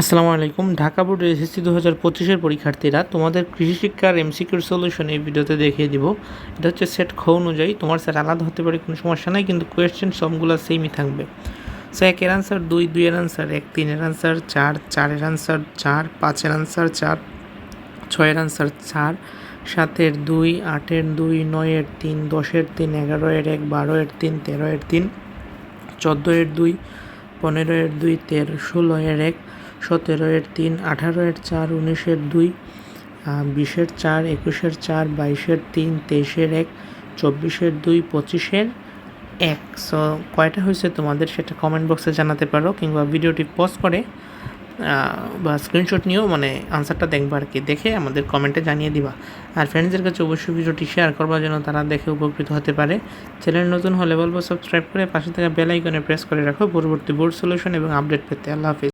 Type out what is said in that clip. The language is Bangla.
আসসালামু আলাইকুম। ঢাকা বোর্ড এসএসসি দু হাজার পঁচিশের পরীক্ষার্থীরা তোমাদের কৃষি শিক্ষার এমসিকিউর সলিউশন এই ভিডিওতে দেখিয়ে দিব। এটা হচ্ছে সেট খ অনুযায়ী। তোমার স্যার আলাদা হতে পারে, কোনো সমস্যা নাই, কিন্তু কোয়েশ্চেন সবগুলো সেমই থাকবে। সো একের আনসার দুই, দুইয়ের আনসার এক, তিনের আনসার চার, চারের আনসার চার, পাঁচের আনসার চার, ছয়ের আনসার চার, সাতের দুই, আটের দুই, নয়ের তিন, দশের তিন, এগারোয়ের এক, বারোয়ের তিন, তেরোয়ের তিন, চোদ্দোয়ের দুই পনেরোয়ের দুই, তেরো ষোলোয়ের এক, সতেরো এর তিন, আঠারো এর চার উনিশের দুই বিশের চার একুশের চার বাইশের তিন তেইশের এক চব্বিশের দুই পঁচিশের এক। সো কয়টা হয়েছে তোমাদের সেটা কমেন্ট বক্সে জানাতে পারো কিংবা ভিডিওটি পজ করে বা স্ক্রিনশট নিয়েও মানে আনসারটা দেখবা আর কি। দেখে আমাদের কমেন্টে জানিয়ে দিবা। আর ফ্রেন্ডসদের কাছে অবশ্যই ভিডিওটি শেয়ার করবার জন্য তারা দেখে উপকৃত হতে পারে। চ্যানেল নতুন হলে বলব সাবস্ক্রাইব করে পাশে থাকা বেল আইকনে প্রেস করে রাখো। পরবর্তী বোর্ড সলিউশন এবং আপডেট পেতে। আল্লাহ হাফিজ।